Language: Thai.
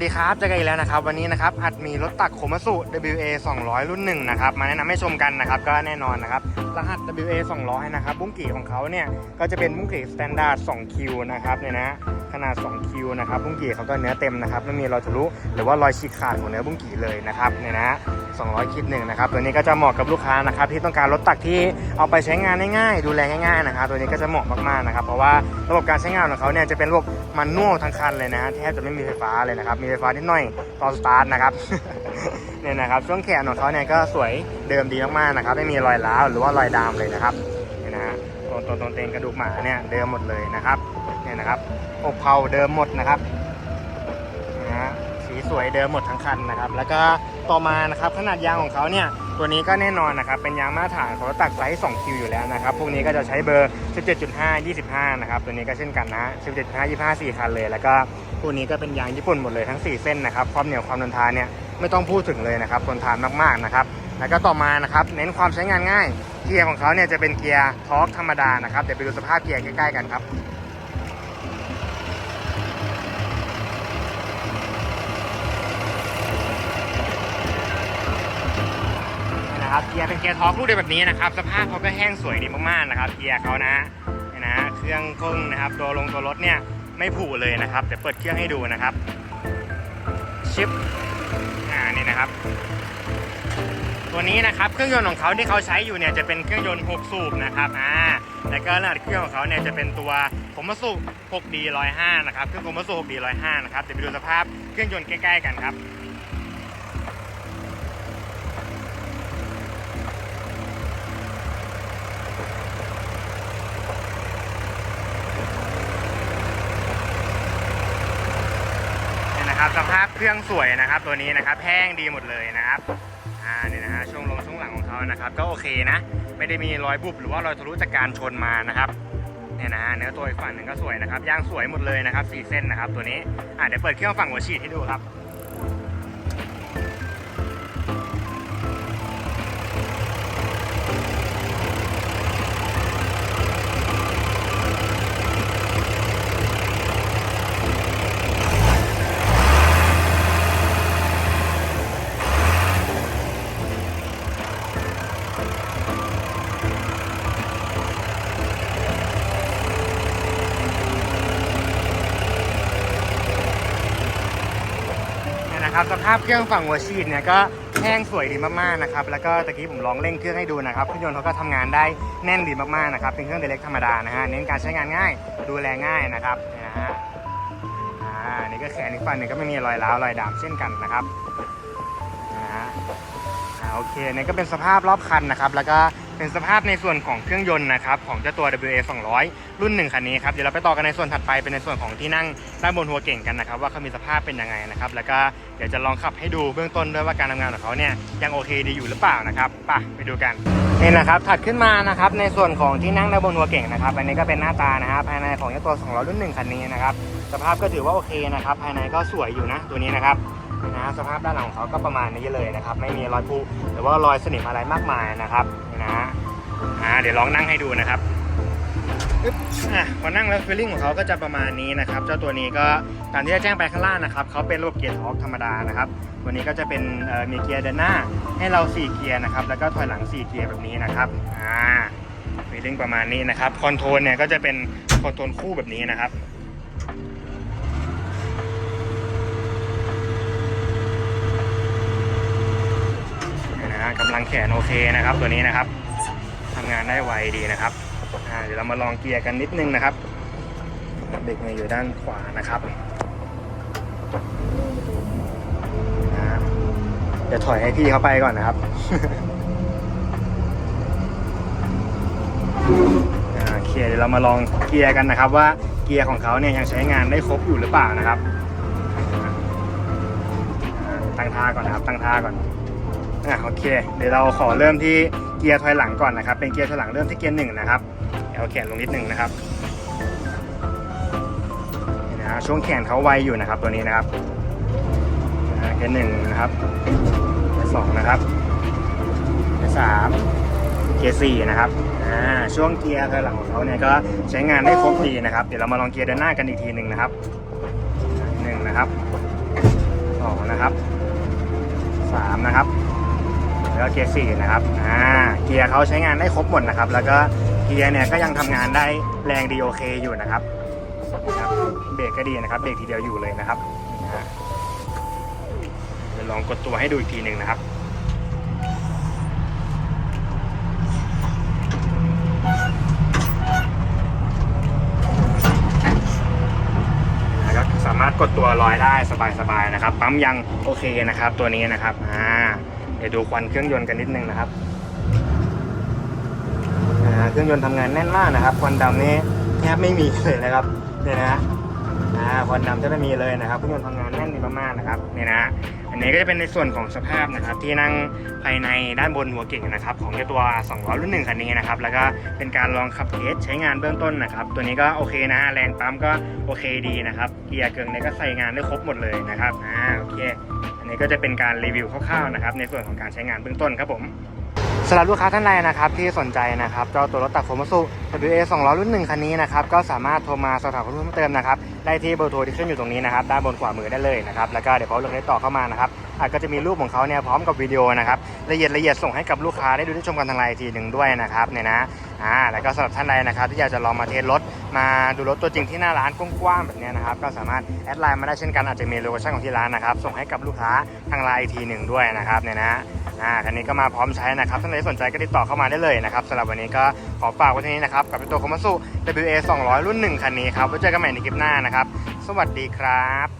วัสดีครับเจอกันอีกแล้วนะครับ วันนี้นะครับอัดมีรถตักโคมัสุ WA 200 รุ่นหนึ่งนะครับมาแนะนำให้ชมกันนะครับก็แน่นอนนะครับรหัส WA 200 นะครับบุ้งกี่ของเขาเนี่ยก็จะเป็นบุ้งกี่สแตนดาร์ด2คิวนะครับเนี่ยนะขนาด 2 คิวนะครับบุ้งกี่เขาก็เนื้อเต็มนะครับไม่มีรอยทะลุหรือว่ารอยฉีกขาดของเนื้อบุ้งกี่เลยนะครับเนี่ยนะ200คิดหนึ่งนะครับตัวนี้ก็จะเหมาะกับลูกค้านะครับที่ต้องการรถตักที่เอาไปใช้งานง่ายๆ ดูแลง่ายๆนะครับตัวนี้ก็จะเหมาะมากๆนะครับเพราะว่าระบบการใช้งานของเขาเนี่ยจะเป็นระบบมันนวลทั้งคันเลยนะฮะแทบจะไม่มีไฟฟ้าเลยนะครับมีไฟฟ้านิดหน่อยตอนสตาร์ทนะครับเนี่ยนะครับช่วงแขนของเขาเนี่ยก็สวยเดิมดีมากๆนะครับไม่มีรอยร้าวหรือว่ารอยดามเลยนะครับเนี่ยนะฮะ ตัวตัวตนเตงกระดูกหมาเนี่ยเดิมหมดเลยนะครับเนี่ยนะครับอกเผาเดิมหมดนะครับนะฮะสีสวยเดิมหมดทั้งคันนะครับ แล้วก็ต่อมานะครับขนาดยางของเขาเนี่ยตัวนี้ก็แน่นอนนะครับเป็นยางมาตรฐานของตักไซส์2คิวอยู่แล้วนะครับพวกนี้ก็จะใช้เบอร์ 17.5 25 นะครับตัวนี้ก็เช่นกันนะ 17.5 25 4คันเลย แล้วก็พวกนี้ก็เป็นยางญี่ปุ่นหมดเลยทั้ง 4 เส้นนะครับความเหนียวความทนทานเนี่ยไม่ต้องพูดถึงเลยนะครับทนทานมากๆนะครับแล้วก็ต่อมานะครับเน้นความใช้งานง่าย เกียร์ของเขาเนี่ยจะเป็นเกียร์ทอร์กธรรมดานะครับเดี๋ยวไปดูสภาพเกียร์ใกล้ๆกันครับนะครับเกียร์เป็นเกียร์ทอร์กรูปเดียวแบบนี้นะครับสภาพเขาก็แห้งสวยดีมากๆนะครับเกียร์เขานะนี่นะเครื่องกงนะครับตัวลงตัวรถเนี่ยไม่ผุเลยนะครับเดี๋ยวเปิดเครื่องให้ดูนะครับชิปอ่านี่นะครับ ตัวนี้นะครับเครื่องยนต์ของเขาที่เขาใช้อยู่เนี่ยจะเป็นเครื่องยนต์ 6 สูบนะครับอ่าแล้วก็รหัสเครื่องของเขาเนี่ยจะเป็นตัวคมมัสุ 6D 105 นะครับเครื่องคมมัสุ 6D 105 นะครับเดี๋ยวไปดูสภาพเครื่องยนต์ใกล้ๆกันครับเนี่ยนะครับสภาพเครื่องสวยนะครับ ตัวนี้นะครับแห้งดีหมดเลยนะครับอ่าเนี่ยนะฮะ นะครับก็โอเคนะ ไม่ได้มีรอยบุบหรือว่ารอยทะลุจากการชนมานะครับเนี่ยนะเนื้อตัวอีกฝั่งหนึ่งก็สวยนะครับยางสวยหมดเลยนะครับสีเส้นนะครับตัวนี้อะเดี๋ยวเปิดเครื่องฝั่งหัวฉีดให้ดูครับ นะครับสภาพเครื่องฝั่งหัวฉีดเนี่ยก็แห้งสวยดีมากๆนะครับแล้วก็ตะกี้ผมลองเร่งเครื่องให้ดูนะครับเครื่องยนต์เขาก็ทำงานได้แน่นดีมากๆนะครับเป็นเครื่องเดเล็กธรรมดานะฮะเน้นการใช้งานง่ายดูแลง่ายนะครับนี่นะฮะอ่านี่ก็แขนอีกฝั่งหนึ่งก็ไม่มีรอยร้าวรอยดำเช่นกันนะครับนะฮะอ่าโอเคนี่ก็เป็นสภาพรอบคันนะครับ แล้วก็ เป็นสภาพในส่วนของเครื่องยนต์นะครับของเจ้าตัว WA 200 รุ่นหนึ่งคันนี้ครับ เดี๋ยวเราไปต่อกันในส่วนถัดไปเป็นในส่วนของที่นั่งด้านบนหัวเก่งกันนะครับ ว่าเขามีสภาพเป็นยังไงนะครับ แล้วก็เดี๋ยวจะลองขับให้ดูเบื้องต้นด้วยว่าการทำงานของเขาเนี่ยยังโอเคดีอยู่หรือเปล่านะครับไปไปดูกันนี่นะครับถัดขึ้นมานะครับในส่วนของที่นั่งด้านบนหัวเก่งนะครับอันนี้ก็เป็นหน้าตานะครับภายในของเจ้าตัว 200 รุ่นหนึ่งคันนี้นะครับสภาพก็ถือว่าโอเคนะครับภายในก็สวยอยู่นะตัวนี้นะครับนะสภาพด้านหลังของเขาก็ประมาณนี้เลยนะครับ ไม่มีรอยผุหรือว่ารอยสนิมอะไรมากมายนะครับ นี่นะฮะอ่าเดี๋ยวลองนั่งให้ดูนะครับอะพอนั่งแล้วฟีลลิ่งของเขาก็จะประมาณนี้นะครับ เจ้าตัวนี้ก็ตามที่ได้แจ้งไปข้างล่างนะครับเขาเป็นระบบเกียร์ทอร์กธรรมดานะครับตัวนี้ก็จะเป็นมีเกียร์เดินหน้าให้เรา 4 เกียร์นะครับแล้วก็ถอยหลัง 4 เกียร์แบบนี้นะครับอ่าฟีลลิ่งประมาณนี้นะครับคอนโทรลเนี่ยก็จะเป็นคอนโทรลคู่แบบนี้นะครับ นะกำลังแขนโอเคนะครับ ตัวนี้นะครับทำงานได้ไวดีนะครับเดี๋ยวเรามาลองเกียร์กันนิดนึงนะครับเบรกมืออยู่ด้านขวานะครับนะเดี๋ยวถอยให้พี่เขาไปก่อนนะครับโอเคเดี๋ยวเรามาลองเกียร์กันนะครับ ว่าเกียร์ของเขาเนี่ยยังใช้งานได้ครบอยู่หรือเปล่านะครับ ตั้งท่าก่อนนะครับ ตั้งท่าก่อน อะโอเค เดี๋ยวเราขอเริ่มที่เกียร์ถอยหลังก่อนนะครับ เป็นเกียร์ถอยหลังเริ่มที่เกียร์หนึ่งนะครับเอาแขนลงนิดหนึ่งนะครับนะช่วงแขนเขาไวอยู่นะครับตัวนี้นะครับเกียร์หนึ่งนะครับเกียร์สองนะครับเกียร์สามเกียร์สี่นะครับอ่าช่วงเกียร์ถอยหลังของเขาเนี่ยก็ใช้งานได้ครบดีนะครับ เดี๋ยวเรามาลองเกียร์เดินหน้ากันอีกทีหนึ่งนะครับหนึ่งนะครับสองนะครับสามนะครับ แล้วก็เกียร์สี่นะครับอ่าเกียร์เขาใช้งานได้ครบหมดนะครับ แล้วก็เกียร์เนี่ยก็ยังทำงานได้แรงดีโอเคอยู่นะครับเบรกก็ดีนะครับเบรกทีเดียวอยู่เลยนะครับนะฮะเดี๋ยวลองกดตัวให้ดูอีกทีหนึ่งนะครับนะครับสามารถกดตัวลอยได้สบายๆนะครับ ปั๊มยังโอเคนะครับ ตัวนี้นะครับอ่า เดี๋ยวดูควันเครื่องยนต์กันนิดนึงนะครับเครื่องยนต์ทำงานแน่นมากนะครับ ควันดำนี่แทบไม่มีเลยนะครับเนี่ยนะควันดำจะไม่มีเลยนะครับเครื่องยนต์ทำงานแน่นมากๆนะครับเนี่ยนะอันนี้ก็จะเป็นในส่วนของสภาพนะครับ ที่นั่งภายในด้านบนหัวเก่งนะครับ ของเจ้าตัว2ล้อรุ่นหนึ่งคันนี้นะครับ แล้วก็เป็นการลองขับเทสใช้งานเบื้องต้นนะครับ ตัวนี้ก็โอเคนะแรงปั๊มก็โอเคดีนะครับเกียร์เกิงเนี่ยก็ใส่งานได้ครบหมดเลยนะครับอ่าโอเค นี้ก็จะเป็นการรีวิวคร่าวๆนะครับในส่วนของการใช้งานเบื้องต้นครับผมสำหรับลูกค้าท่านใดนะครับที่สนใจนะครับเจ้าตัวรถตักโฟมัสุ WA 2ล้อรุ่นหนึ่งคันนี้นะครับก็สามารถโทรมาสอบถามข้อมูลเพิ่มเติมนะครับได้ที่เบอร์โทรที่ขึ้นอยู่ตรงนี้นะครับด้านบนขวามือได้เลยนะครับแล้วก็เดี๋ยวเขาเลือกได้ต่อเข้ามานะครับอาจก็จะมีรูปของเขาเนี่ยพร้อมกับวิดีโอนะครับละเอียดละเอียดส่งให้กับลูกค้าได้ดูได้ชมกันทางไลน์ทีหนึ่งด้วยนะครับเนี่ยนะอ่าแล้วก็สำหรับท่านใดนะครับที่อยากจะลองมาเทสรถ มาดูรถตัวจริงที่หน้าร้านกว้างๆแบบนี้นะครับก็สามารถแอดไลน์มาได้เช่นกันอาจจะมีโลเคชั่นของที่ร้านนะครับส่งให้กับลูกค้าทางไลน์อีกทีหนึ่งด้วยนะครับเนี่ยนะอ่าคันนี้ก็มาพร้อมใช้นะครับท่านใดสนใจก็ติดต่อเข้ามาได้เลยนะครับสำหรับวันนี้ก็ขอฝากไว้ที่นี้นะครับกับตัวคอมมัสสุ WA 200 รุ่นหนึ่งคันนี้ครับไว้เจอกันใหม่ในคลิปหน้านะครับ สวัสดีครับ